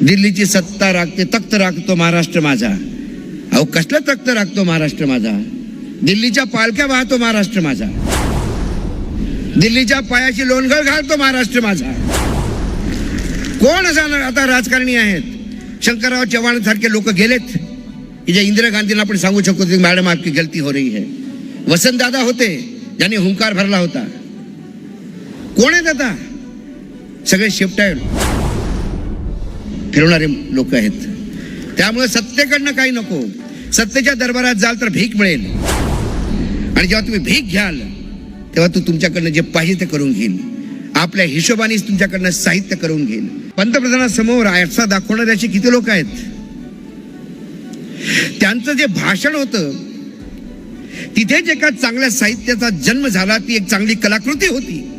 दिल्लीची सत्ता राखते तख्त राखतो महाराष्ट्र माझा. अहो कसलं तख्त राखतो महाराष्ट्र माझा? दिल्लीच्या पालख्या वाहतो महाराष्ट्र माझा. दिल्लीच्या पायाची लोणगळ घालतो महाराष्ट्र माझा. कोण असा आता राजकारणी आहेत? शंकरराव चव्हाण सारखे लोक गेलेत. की जे इंदिरा गांधींना आपण सांगू शकतो की मॅडम आपकी गलती हो रही है. वसंतदादा होते ज्यांनी हुंकार भरला होता. कोण आहेत आता? सगळे शिफ्ट आहे फिरवणारे लोक आहेत. त्यामुळे सत्तेकडनं काही नको. सत्तेच्या दरबारात जाल तर भीक मिळेल. आणि जेव्हा तुम्ही भीक घ्याल तेव्हा तू तुमच्याकडनं जे पाहिजे ते करून घेईल आपल्या हिशोबानेच तुमच्याकडनं साहित्य करून घेईल पंतप्रधानासमोर आरसा दाखवणारे असे किती लोक आहेत? त्यांचं जे भाषण होतं जे का चांगल्या साहित्याचा जन्म झाला ती एक चांगली कलाकृती होती.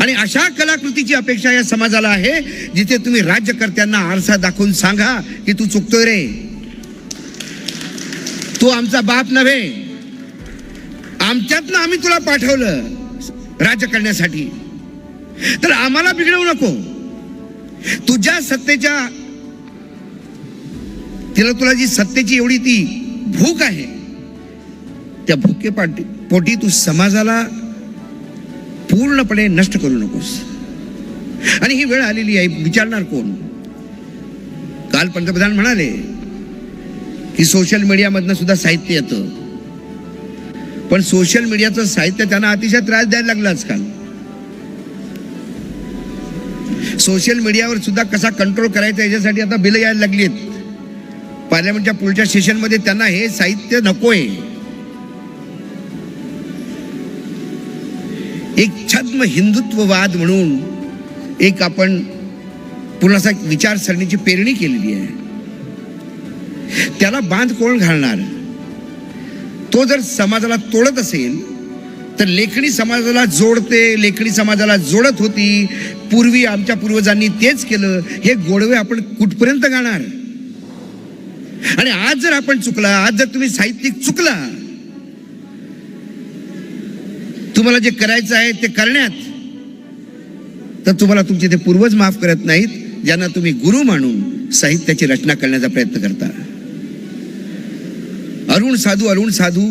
आणि अशा कलाकृतीची अपेक्षा या समाजाला आहे जिथे तुम्ही राज्यकर्त्यांना आरसा दाखवून सांगा की तू चुकतोय रे. तू आमचा बाप नव्हे. आमच्यातनं आम्ही तुला पाठवलं राज्य करण्यासाठी. तर आम्हाला बिघडवू नको. तुझ्या सत्तेच्या तिला तुला जी सत्तेची एवढी ती भूक आहे त्या भूके पाटी पोटी तू समाजाला पूर्णपणे नष्ट करू नकोस. आणि ही वेळ आलेली आहे विचारणार कोण? काल पंतप्रधान म्हणाले की सोशल मीडियामधनं सुद्धा साहित्य येतं. पण सोशल मीडियाचं साहित्य त्यांना अतिशय त्रास द्यायला लागला आजकाल. सोशल मीडियावर सुद्धा कसा कंट्रोल करायचा याच्यासाठी आता बिलं यायला लागली आहेत पार्लमेंटच्या पुढच्या सेशनमध्ये त्यांना हे साहित्य नकोय. एक छद्म हिंदुत्ववाद म्हणून एक आपण पूर्णसा एक विचारसरणीची पेरणी केलेली आहे. त्याला बांध कोण घालणार? तो जर समाजाला तोडत असेल तर लेखणी समाजाला जोडते लेखणी समाजाला जोडत होती. पूर्वी आमच्या पूर्वजांनी तेच केलं. हे गोडवे आपण कुठपर्यंत गाणार? आणि आज जर आपण चुकला आज जर तुम्ही साहित्यिक चुकला तुम्हाला जे करायचं आहे ते करण्यात तर तुम्हाला तुमचे ते पूर्वज माफ करत नाहीत ज्यांना तुम्ही गुरु मानून साहित्याची रचना करण्याचा प्रयत्न करता. अरुण साधू अरुण साधू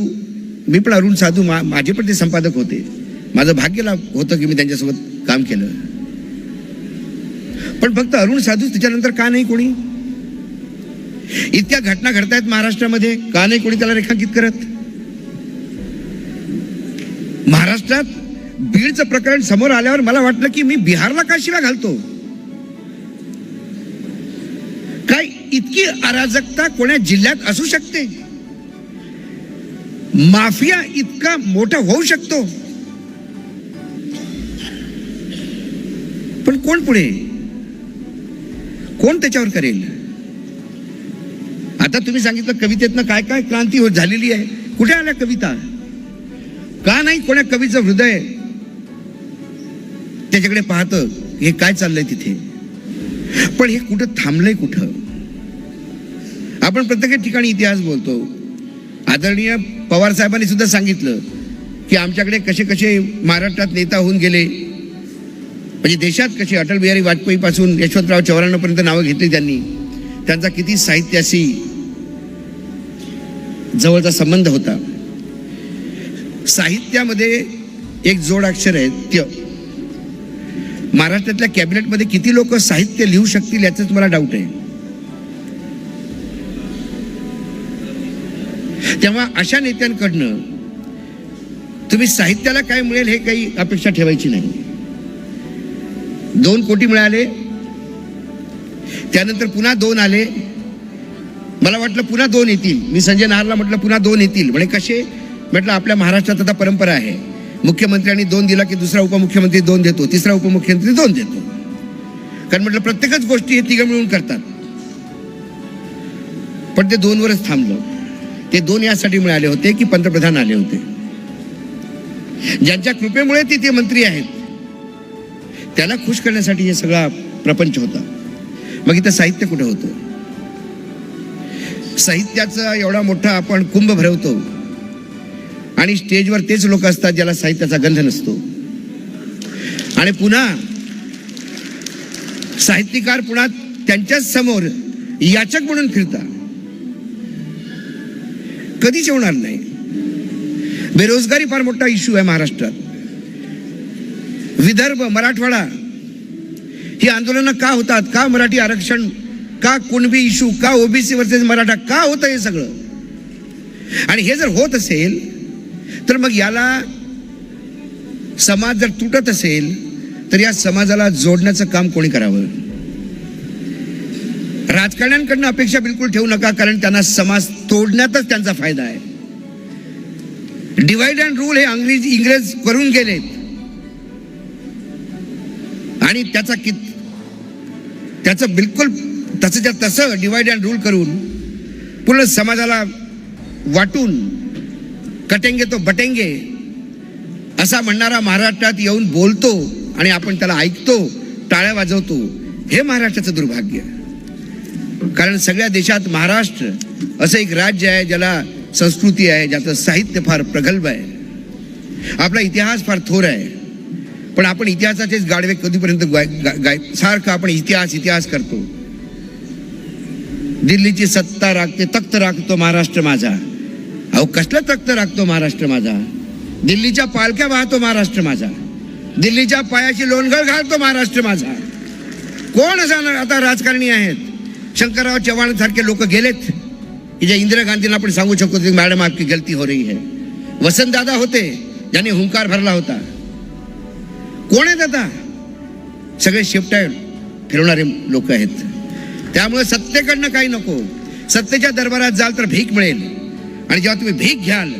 मी पण अरुण साधू मा माझे पण ते संपादक होते. माझं भाग्यला होतं की मी त्यांच्यासोबत काम केलं. पण फक्त अरुण साधू त्याच्यानंतर का नाही कोणी? इतक्या घटना घडतायत महाराष्ट्रामध्ये का नाही कोणी त्याला रेखांकित करत? महाराष्ट्रात बीडचं प्रकरण समोर आल्यावर मला वाटलं की मी बिहारला का शिव्या घालतो? काय इतकी अराजकता कोण्या जिल्ह्यात असू शकते? माफिया इतका मोठा होऊ शकतो? पण कोण पुढे? कोण त्याच्यावर करेल? आता तुम्ही सांगितलं कवितेतनं काय काय क्रांती हो झालेली आहे. कुठे आल्या कविता? का नाही कोण्या कवीचं हृदय? त्याच्याकडे पाहतं हे काय चाललंय तिथे? पण हे कुठं थांबलंय कुठं? आपण प्रत्येक ठिकाणी इतिहास बोलतो. आदरणीय पवार साहेबांनी सुद्धा सांगितलं की आमच्याकडे कसे कसे महाराष्ट्रात नेता होऊन गेले. म्हणजे देशात कसे अटल बिहारी वाजपेयी पासून यशवंतराव चव्हाणांपर्यंत नावं घेतली त्यांनी. त्यांचा किती साहित्याशी जवळचा संबंध होता. साहित्यामध्ये एक जोडाक्षर आहे त्य. महाराष्ट्रातल्या कॅबिनेटमध्ये किती लोक साहित्य लिहू शकतील याच मला डाऊट आहे. तेव्हा अशा नेत्यांकडनं तुम्ही साहित्याला काय मिळेल हे काही अपेक्षा ठेवायची नाही. दोन कोटी मिळाले त्यानंतर पुन्हा दोन आले. मला वाटलं पुन्हा दोन येतील. मी संजय नाहरला म्हटलं पुन्हा दोन येतील. म्हणजे कसे? म्हटलं आपल्या महाराष्ट्रात आता परंपरा आहे. मुख्यमंत्र्यांनी दोन दिला की दुसरा उपमुख्यमंत्री दोन देतो तिसरा उपमुख्यमंत्री दोन देतो. कारण म्हटलं प्रत्येकच गोष्टी हे तिघं मिळून करतात. पण ते दोनवरच थांबलं. ते दोन यासाठी मिळाले होते की पंतप्रधान आले होते. ज्यांच्या कृपेमुळे ते ते मंत्री आहेत त्याला खुश करण्यासाठी हे सगळा प्रपंच होता. मग इथं साहित्य कुठं होतं? साहित्याचा एवढा मोठा आपण कुंभ भरवतो. आणि स्टेजवर तेच लोक असतात ज्याला साहित्याचा गंध नसतो. आणि पुन्हा साहित्यकार पुन्हा त्यांच्याच समोर याचक म्हणून फिरता कधीच होणार नाही. बेरोजगारी फार मोठा इश्यू आहे महाराष्ट्रात. विदर्भ मराठवाडा ही आंदोलनं का होतात? का मराठी आरक्षण का कुणबी इश्यू का ओबीसी वर्सेस मराठा का होतं हे सगळं? आणि हे जर होत असेल तर मग याला समाज जर तुटत असेल तर या समाजाला जोडण्याचं काम कोणी करावं? राजकारण्यांकडनं अपेक्षा बिलकुल ठेवू नका कारण त्यांना समाज तोडण्यातच त्यांचा फायदा आहे. डिवाइड अँड रूल हे अंग्रेज इंग्रज करून गेलेत. आणि त्याचा कित त्याचं बिलकुल तसं त्या तसं डिवाइड अँड रूल करून पूर्ण समाजाला वाटून कटेंगे तो बटेंगे. असा म्हणणारा महाराष्ट्रात येऊन बोलतो आणि आपण त्याला ऐकतो टाळ्या वाजवतो. हे महाराष्ट्राचं दुर्भाग्य. कारण सगळ्या देशात महाराष्ट्र असं एक राज्य आहे ज्याला संस्कृती आहे ज्याचं साहित्य फार प्रगल्भ आहे. आपला इतिहास फार थोर आहे. पण आपण इतिहासाचेच गाडवे कधीपर्यंत गाय गाय सारखं आपण इतिहास इतिहास करतो. दिल्लीची सत्ता राखते तख्त राखतो महाराष्ट्र माझा. अहो कसलं तख्त राखतो महाराष्ट्र माझा? दिल्लीच्या पालख्या वाहतो महाराष्ट्र माझा. दिल्लीच्या पायाची लोणगळ घालतो महाराष्ट्र माझा. कोण असा आता राजकारणी आहेत? शंकरराव चव्हाण सारखे लोक गेलेत. की इंदिरा गांधींना आपण सांगू शकतो की मॅडम आपकी गलती हो रही है. वसंतदादा होते ज्यांनी हुंकार भरला होता. कोण आहेत आता? सगळे शिफ्ट फिरवणारे लोक आहेत. त्यामुळे सत्तेकडनं काही नको. सत्तेच्या दरबारात जाल तर भीक मिळेल. आणि जेव्हा तुम्ही भीक घ्याल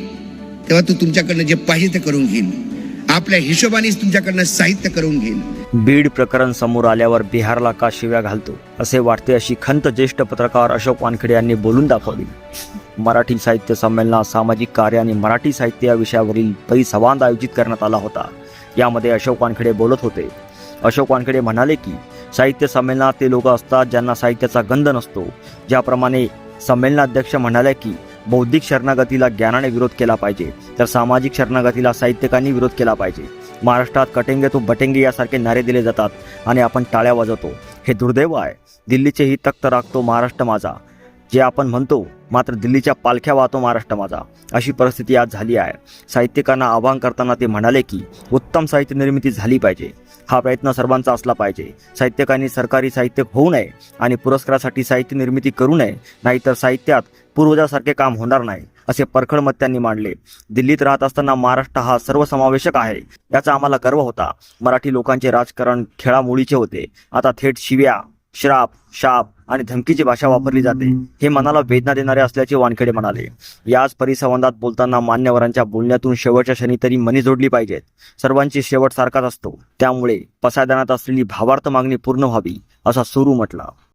तेव्हा तू तुमच्याकडनं जे पाहिजे ते करून घेईल आपल्या हिशोबानेच तुमच्याकडनं साहित्य करून घेईल बीड प्रकरण समोर आल्यावर बिहारला का शिव्या घालतो? असे वाटते अशी खंत ज्येष्ठ पत्रकार अशोक वानखेडे यांनी बोलून दाखवली. मराठी साहित्य संमेलनात सामाजिक कार्य आणि मराठी साहित्य या विषयावरील परिसंवाद आयोजित करण्यात आला होता. यामध्ये अशोक वानखेडे बोलत होते. अशोक वानखेडे म्हणाले की साहित्य संमेलनात ते लोक असतात ज्यांना साहित्याचा गंध नसतो. ज्याप्रमाणे संमेलनाध्यक्ष म्हणाले की बौद्धिक शरणागतीला ज्ञानाने विरोध केला पाहिजे तर सामाजिक शरणागतीला साहित्यकांनी विरोध केला पाहिजे. महाराष्ट्रात कटेंगे तो बटेंगे यासारखे नारे दिले जातात आणि आपण टाळ्या वाजवतो. हे दुर्दैव आहे. दिल्लीचे ही तख्त राखतो महाराष्ट्र माझा. जे आपण म्हणतो मात्र दिल्लीच्या पालख्या वाहतो महाराष्ट्र माझा. अशी परिस्थिती आज झाली आहे. साहित्यिकांना आवाहन करताना ते म्हणाले की उत्तम साहित्य निर्मिती झाली पाहिजे. हा प्रयत्न सर्वांचा असला पाहिजे. साहित्यकांनी सरकारी साहित्य होऊ नये आणि पुरस्कारासाठी साहित्य निर्मिती करू नये नाहीतर साहित्यात पूर्वजासारखे काम होणार नाही असे परखड मत त्यांनी मांडले. दिल्लीत राहत असताना महाराष्ट्र हा सर्वसमावेशक आहे. याचा आम्हाला गर्व होता. मराठी लोकांचे राजकारण खेळामुळीचे होते. आता थेट शिव्या. श्राप शाप आणि धमकीची भाषा वापरली जाते. हे मनाला वेदना देणारे असल्याचे वानखेडे म्हणाले. याच परिसंवादात बोलताना मान्यवरांच्या बोलण्यातून शेवटच्या क्षणी तरी मनी जोडली पाहिजेत. सर्वांची शेवट सारखाच असतो. त्यामुळे पसायदानात असलेली भावार्थ मागणी पूर्ण व्हावी असा सुरू म्हटला.